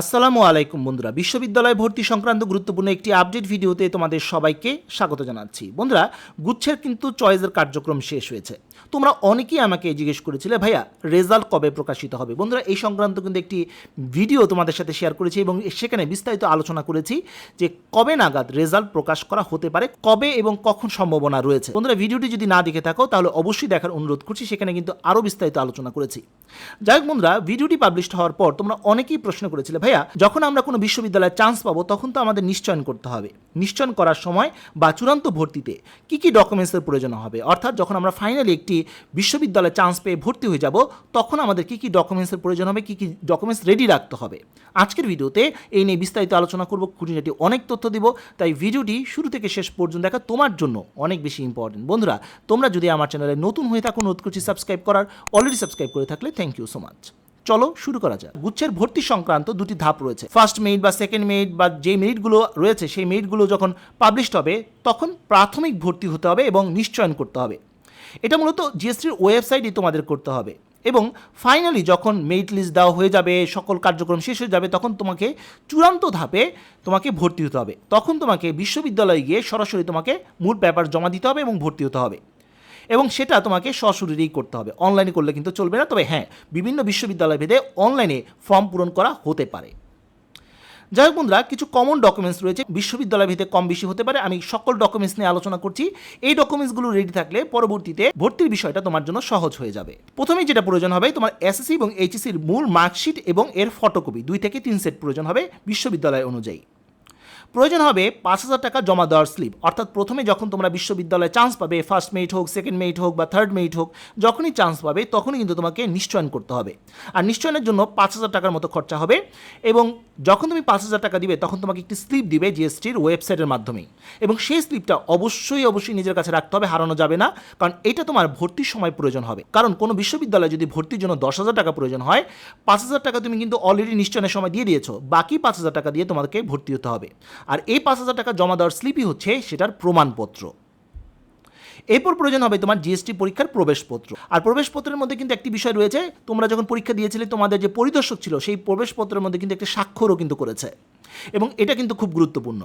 আসসালামু আলাইকুম বন্ধুরা। বিশ্ববিদ্যালয় ভর্তি সংক্রান্ত গুরুত্বপূর্ণ একটি আপডেট ভিডিওতে তোমাদের সবাইকে স্বাগত জানাচ্ছি। বন্ধুরা, গুচ্ছের কিন্তু চয়েসের কার্যক্রম শেষ হয়েছে। তোমরা অনেকেই আমাকে জিজ্ঞেস করেছিলে, ভাইয়া, রেজাল্ট কবে প্রকাশিত হবে? বন্ধুরা, এই সংক্রান্ত কিন্তু একটি ভিডিও তোমাদের সাথে শেয়ার করেছি এবং সেখানে বিস্তারিত আলোচনা করেছি যে কবে নাগাদ রেজাল্ট প্রকাশ করা হতে পারে, কবে এবং কখন সম্ভাবনা রয়েছে। বন্ধুরা, ভিডিওটি যদি না দেখে থাকো, তাহলে অবশ্যই দেখার অনুরোধ করছি, সেখানে কিন্তু আরও বিস্তারিত আলোচনা করেছি। যাই হোক বন্ধুরা, ভিডিওটি পাবলিশ হওয়ার পর তোমরা অনেকেই প্রশ্ন করেছিলে ভাইয়া, যখন আমরা কোনো বিশ্ববিদ্যালয়ে চান্স পাবো, তখন তো আমাদের নিশ্চয়ন করতে হবে। নিশ্চয়ন করার সময় বা চূড়ান্ত ভর্তিতে কি কি ডকুমেন্টসের প্রয়োজন হবে? অর্থাৎ যখন আমরা ফাইনালি একটি বিশ্ববিদ্যালয়ে চান্স পেয়ে ভর্তি হয়ে যাব, তখন আমাদের কি কি ডকুমেন্টসের প্রয়োজন হবে, কি কি ডকুমেন্টস রেডি রাখতে হবে? আজকের ভিডিওতে এই নিয়ে বিস্তারিত আলোচনা করব। খুঁটিনাটি অনেক তথ্য দিব, তাই ভিডিওটি শুরু থেকে শেষ পর্যন্ত দেখা তোমার জন্য অনেক বেশি ইম্পর্টেন্ট বন্ধুরা, তোমরা যদি আমার চ্যানেলে নতুন হয়ে থাকো অনুরোধ করছি সাবস্ক্রাইব করার অলরেডি সাবস্ক্রাইব করে থাকলে থ্যাংক ইউ সো মাচ চলো শুরু করা যাক। গুচ্ছের ভর্তি সংক্রান্ত দুটি ধাপ রয়েছে। ফার্স্ট মেরিট বা সেকেন্ড মেরিট বা যে মেরিটগুলো রয়েছে, সেই মেরিটগুলো যখন পাবলিশড হবে, তখন প্রাথমিক ভর্তি হতে হবে এবং নিশ্চয়ন করতে হবে। এটা মূলত জিএসটির ওয়েবসাইটই তোমাদের করতে হবে এবং ফাইনালি যখন মেরিট লিস্ট দেওয়া হয়ে যাবে, সকল কার্যক্রম শেষ হয়ে যাবে, তখন তোমাকে চূড়ান্ত ধাপে তোমাকে ভর্তি হতে হবে। তখন তোমাকে বিশ্ববিদ্যালয়ে গিয়ে সরাসরি তোমাকে মূল পেপার জমা দিতে হবে এবং ভর্তি হতে হবে। এবং সেটা তোমাকে সশরীরেই করতে হবে। অনলাইনে করলে কিন্তু চলবে না। তবে হ্যাঁ বিভিন্ন বিশ্ববিদ্যালয় ভেদে অনলাইনে ফর্ম পূরণ করা হতে পারে। যাই হোক বন্ধুরা, কিছু কমন ডকুমেন্টস রয়েছে। বিশ্ববিদ্যালয় ভিত্তিক কম বেশি হতে পারে। আমি সকল ডকুমেন্টস নিয়ে আলোচনা করছি। এই ডকুমেন্টসগুলো রেডি থাকলে পরবর্তীতে ভর্তির বিষয়টা তোমার জন্য সহজ হয়ে যাবে। প্রথমেই যেটা প্রয়োজন হবে, তোমার এসএসসি এবং এইচএসসির মূল মার্কশিট এবং এর ফটোকপি দুই থেকে তিন সেট প্রয়োজন হবে বিশ্ববিদ্যালয় অনুযায়ী। প্রয়োজন হবে পাঁচ হাজার টাকা জমা দেওয়ার স্লিপ অর্থাৎ প্রথমে যখন তোমরা বিশ্ববিদ্যালয়ে চান্স পাবে ফার্স্ট মেরিট হোক সেকেন্ড মেরিট হোক বা থার্ড মেরিট হোক, যখনই চান্স পাবে, তখনই কিন্তু তোমাকে নিশ্চয়ন করতে হবে। আর নিশ্চয়নের জন্য পাঁচ হাজার টাকার মতো খরচা হবে এবং যখন তুমি পাঁচ হাজার টাকা দিবে, তখন তোমাকে একটি স্লিপ দিবে জিএসটির ওয়েবসাইটের মাধ্যমে। এবং সেই স্লিপটা অবশ্যই অবশ্যই নিজের কাছে রাখতে হবে, হারানো যাবে না, কারণ এটা তোমার ভর্তির সময় প্রয়োজন হবে। কারণ কোনো বিশ্ববিদ্যালয়ে যদি ভর্তির জন্য দশ হাজার টাকা প্রয়োজন হয়, পাঁচ হাজার টাকা তুমি কিন্তু অলরেডি নিশ্চয়নের সময় দিয়ে দিয়েছ। বাকি পাঁচ হাজার টাকা দিয়ে তোমাকে ভর্তি হতে হবে। আর এই পাঁচ হাজার টাকা জমা দেওয়ার স্লিপই হচ্ছে সেটার প্রমাণপত্র। এরপর প্রয়োজন হবে তোমার জিএসটি পরীক্ষার প্রবেশপত্র। আর প্রবেশপত্রের মধ্যে কিন্তু একটি বিষয় রয়েছে, তোমরা যখন পরীক্ষা দিয়েছিলে, তোমাদের যে পরিদর্শক ছিল, সেই প্রবেশপত্রের মধ্যে কিন্তু একটি স্বাক্ষরও কিন্তু করেছে। এবং এটা কিন্তু খুব গুরুত্বপূর্ণ।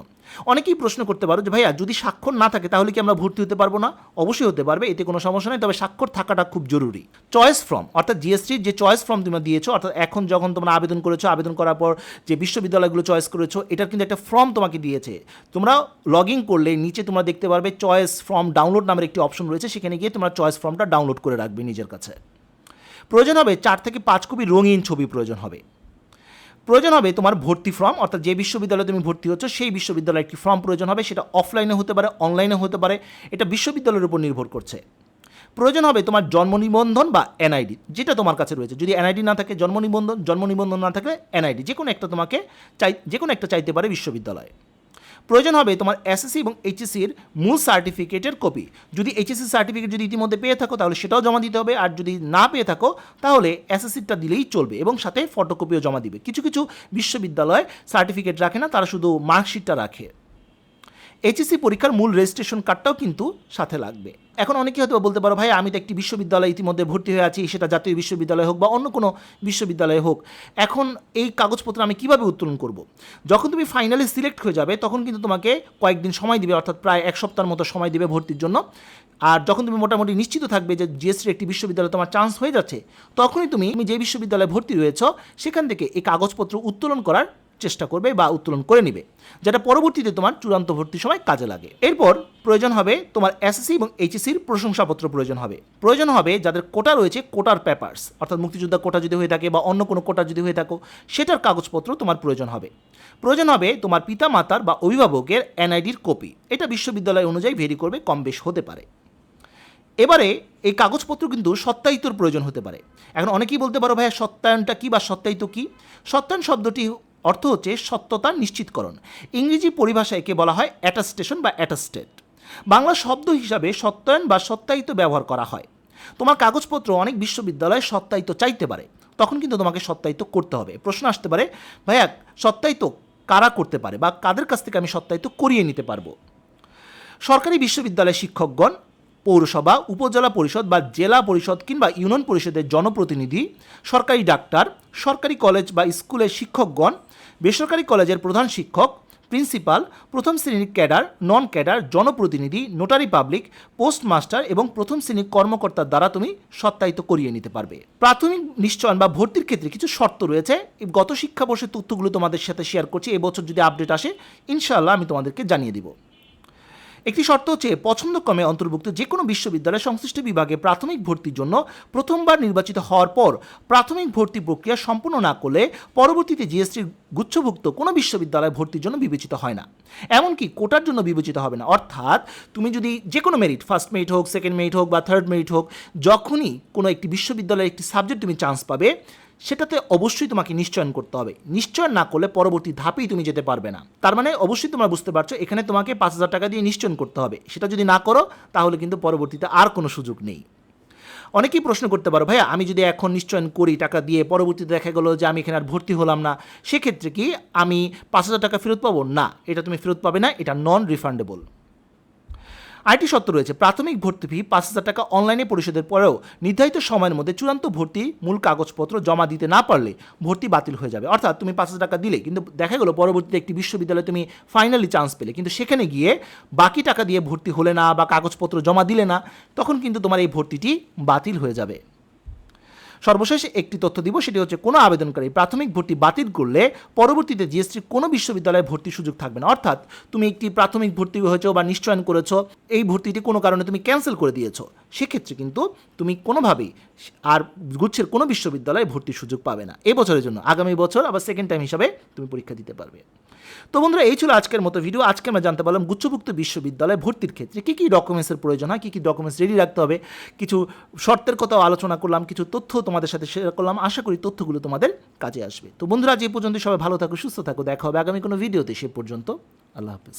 অনেকেই প্রশ্ন করতে পারো যে, ভাইয়া, যদি স্বাক্ষর না থাকে, তাহলে কি আমরা ভর্তি হতে পারব না? অবশ্যই হতে পারবে, এতে কোনো সমস্যা নেই, তবে স্বাক্ষর থাকাটা খুব জরুরি। চয়েস ফর্ম অর্থাৎ জিএসটির যে চয়েস ফর্ম তোমরা দিয়েছ, অর্থাৎ এখন যখন তোমরা আবেদন করেছ, আবেদন করার পর যে বিশ্ববিদ্যালয়গুলো চয়েস করেছ, এটার কিন্তু একটা ফর্ম তোমাকে দিয়েছে। তোমরা লগ ইন করলে নিচে তোমরা দেখতে পারবে চয়েস ফর্ম ডাউনলোড নামের একটি অপশন রয়েছে, সেখানে গিয়ে তোমরা চয়েস ফর্মটা ডাউনলোড করে রাখবে নিজের কাছে। প্রয়োজন হবে চার থেকে পাঁচ কপি রঙিন ছবি প্রয়োজন হবে। প্রয়োজন হবে তোমার ভর্তি ফর্ম, অর্থাৎ যে বিশ্ববিদ্যালয়ে তুমি ভর্তি হচ্ছ, সেই বিশ্ববিদ্যালয়ে একটি ফর্ম প্রয়োজন হবে, সেটা অফলাইনে হতে পারে অনলাইনে হতে পারে, এটা বিশ্ববিদ্যালয়ের উপর নির্ভর করছে। প্রয়োজন হবে তোমার জন্ম নিবন্ধন বা এনআইডি যেটা তোমার কাছে রয়েছে। যদি এনআইডি না থাকে, জন্ম নিবন্ধন জন্ম নিবন্ধন না থাকলে এনআইডি যে কোনো একটা তোমাকে চাই যে কোনো একটা চাইতে পারে বিশ্ববিদ্যালয়ে। প্রয়োজন হবে তোমার এসএসসি এবং এইচএসসির মূল সার্টিফিকেটের কপি যদি এইচএসসি সার্টিফিকেট যদি ইতিমধ্যে পেয়ে থাকো, তাহলে সেটাও জমা দিতে হবে। আর যদি না পেয়ে থাকো, তাহলে এসএসসিটা দিলেই চলবে এবং সাথে ফটোকপিও জমা দিবে। কিছু কিছু বিশ্ববিদ্যালয় সার্টিফিকেট রাখে না, তারা শুধু মার্কশিটটা রাখে। এইচএসসি পরীক্ষার মূল রেজিস্ট্রেশন কার্ডটাও কিন্তু সাথে লাগবে। এখন অনেকে হয়তো বলতে পারো, ভাই, আমি তো একটি বিশ্ববিদ্যালয়ে ইতিমধ্যে ভর্তি হয়ে আছি, সেটা জাতীয় বিশ্ববিদ্যালয় হোক বা অন্য কোনো বিশ্ববিদ্যালয়ে হোক। এখন এই কাগজপত্র আমি কীভাবে উত্তোলন করব? যখন তুমি ফাইনালি সিলেক্ট হয়ে যাবে, তখন কিন্তু তোমাকে কয়েকদিন সময় দিবে, অর্থাৎ প্রায় এক সপ্তাহের মতো সময় দিবে ভর্তির জন্য। আর যখন তুমি মোটামুটি নিশ্চিত থাকবে যে জিএসটির একটি বিশ্ববিদ্যালয়ে তোমার চান্স হয়ে যাচ্ছে, তখনই তুমি তুমি যে বিশ্ববিদ্যালয়ে ভর্তি রয়েছ, সেখান থেকে এই কাগজপত্র উত্তোলন করার চেষ্টা করবে বা উত্তোলন করে নিবে, যেটা পরবর্তীতে তোমার চূড়ান্ত ভর্তির সময় কাজে লাগে। এরপর প্রয়োজন হবে তোমার এসএসসি এবং এইচএসসির প্রশংসাপত্র প্রয়োজন হবে। প্রয়োজন হবে যাদের কোটা রয়েছে কোটার পেপার্স অর্থাৎ মুক্তিযোদ্ধা কোটা যদি হয়ে থাকে বা অন্য কোনো কোটা যদি হয়ে থাকো, সেটার কাগজপত্র তোমার প্রয়োজন হবে। প্রয়োজন হবে তোমার পিতা মাতার বা অভিভাবকের এনআইডির কপি এটা বিশ্ববিদ্যালয় অনুযায়ী ভেরি করবে, কম বেশ হতে পারে। এবারে এই কাগজপত্র কিন্তু সত্যায়িতর প্রয়োজন হতে পারে। এখন অনেকেই বলতে পারো, ভাইয়া, সত্যায়নটা কী বা সত্যায়িত কী? সত্যায়ন শব্দটি অর্থ হচ্ছে সত্যতা নিশ্চিতকরণ। ইংরেজি পরিভাষায় একে বলা হয় অ্যাটাস্টেশন বা অ্যাটাস্টেড বাংলা শব্দ হিসাবে সত্যায়ন বা সত্যায়িত ব্যবহার করা হয়। তোমার কাগজপত্র অনেক বিশ্ববিদ্যালয়ে সত্যায়িত চাইতে পারে। তখন কিন্তু তোমাকে সত্যায়িত করতে হবে। প্রশ্ন আসতে পারে, ভাইয়া, সত্যায়িত কারা করতে পারে বা কাদের কাছ থেকে আমি সত্যায়িত করিয়ে নিতে পারব? সরকারি বিশ্ববিদ্যালয়ের শিক্ষকগণ, পৌরসভা, উপজেলা পরিষদ বা জেলা পরিষদ কিংবা ইউনিয়ন পরিষদের জনপ্রতিনিধি, সরকারি ডাক্তার সরকারি কলেজ বা স্কুলের শিক্ষকগণ, বেসরকারি কলেজের প্রধান শিক্ষক, প্রিন্সিপাল, প্রথম শ্রেণির ক্যাডার, নন ক্যাডার, জনপ্রতিনিধি, নোটারি পাবলিক, পোস্টমাস্টার এবং প্রথম শ্রেণির কর্মকর্তার দ্বারা তুমি সত্যায়িত করিয়ে নিতে পারবে। প্রাথমিক নিশ্চয়ন বা ভর্তির ক্ষেত্রে কিছু শর্ত রয়েছে। গত শিক্ষাবর্ষের তথ্যগুলো তোমাদের সাথে শেয়ার করছি। এবছর যদি আপডেট আসে, ইনশাআল্লাহ আমি তোমাদেরকে জানিয়ে দিব। একটি শর্ত হচ্ছে, পছন্দক্রমে অন্তর্ভুক্ত যে কোনো বিশ্ববিদ্যালয়ের সংশ্লিষ্ট বিভাগে প্রাথমিক ভর্তির জন্য প্রথমবার নির্বাচিত হওয়ার পর প্রাথমিক ভর্তি প্রক্রিয়া সম্পূর্ণ না করলে পরবর্তীতে জিএসটির গুচ্ছভুক্ত কোনো বিশ্ববিদ্যালয়ে ভর্তির জন্য বিবেচিত হয় না। এমনকি কোটার জন্য বিবেচিত হবে না। অর্থাৎ তুমি যদি যে কোনো মেরিট ফার্স্ট মেরিট হোক সেকেন্ড মেরিট হোক বা থার্ড মেরিট হোক, যখনই কোনো একটি বিশ্ববিদ্যালয়ের একটি সাবজেক্ট তুমি চান্স পাবে সেটাতে অবশ্যই তোমাকে নিশ্চয়ন করতে হবে। নিশ্চয়ন না করলে পরবর্তী ধাপেই তুমি যেতে পারবে না। তার মানে অবশ্যই তোমরা বুঝতে পারছ, এখানে তোমাকে পাঁচ হাজার টাকা দিয়ে নিশ্চয়ন করতে হবে। সেটা যদি না করো, তাহলে কিন্তু পরবর্তীতে আর কোনো সুযোগ নেই। অনেকেই প্রশ্ন করতে পারো, ভাইয়া, আমি যদি এখন নিশ্চয়ন করি টাকা দিয়ে, পরবর্তীতে দেখা গেলো যে আমি এখানে আর ভর্তি হলাম না, সেক্ষেত্রে কি আমি পাঁচ হাজার টাকা ফেরত পাবো? না, এটা তুমি ফেরত পাবে না, এটা নন রিফান্ডেবল আরেকটি শর্ত রয়েছে, প্রাথমিক ভর্তি ফি পাঁচ হাজার টাকা অনলাইনে পরিশোধের পরেও নির্ধারিত সময়ের মধ্যে চূড়ান্ত ভর্তি মূল কাগজপত্র জমা দিতে না পারলে ভর্তি বাতিল হয়ে যাবে। অর্থাৎ তুমি পাঁচ হাজার টাকা দিলে, কিন্তু দেখা গেলো পরবর্তীতে একটি বিশ্ববিদ্যালয়ে তুমি ফাইনালি চান্স পেলে, কিন্তু সেখানে গিয়ে বাকি টাকা দিয়ে ভর্তি হলে না বা কাগজপত্র জমা দিলে না, তখন কিন্তু তোমার এই ভর্তিটি বাতিল হয়ে যাবে। সর্বশেষ একটি তথ্য দিব, সেটি হচ্ছে কোনো আবেদনকারী প্রাথমিক ভর্তি বাতিল করলে পরবর্তীতে জিএসটির কোনো বিশ্ববিদ্যালয়ে ভর্তির সুযোগ থাকবে না। অর্থাৎ তুমি একটি প্রাথমিক ভর্তি হয়েছো বা নিশ্চয়ন করেছ, এই ভর্তিটি কোনো কারণে তুমি ক্যান্সেল করে দিয়েছ। সেক্ষেত্রে কিন্তু তুমি কোনোভাবেই আর গুচ্ছের কোনো বিশ্ববিদ্যালয়ে ভর্তির সুযোগ পাবে না। এই বছরের জন্য। আগামী বছর আবার সেকেন্ড টাইম হিসাবে তুমি পরীক্ষা দিতে পারবে। তো বন্ধুরা, এই ছিল আজকের মতো ভিডিও আজকে আমরা জানতে পারলাম গুচ্ছভুক্ত বিশ্ববিদ্যালয়ে ভর্তির ক্ষেত্রে কী কী ডকুমেন্টসের প্রয়োজন হয়, কী কী ডকুমেন্টস রেডি রাখতে হবে, কিছু শর্তের কথাও আলোচনা করলাম, কিছু তথ্য তোমাদের সাথে শেয়ার করলাম। আশা করি তথ্যগুলো তোমাদের কাজে আসবে। তো বন্ধুরা যে পর্যন্ত সবাই ভালো থাকো, সুস্থ থাকো। দেখা হবে আগামী কোনো ভিডিওতে সে পর্যন্ত আল্লাহ হাফিজ।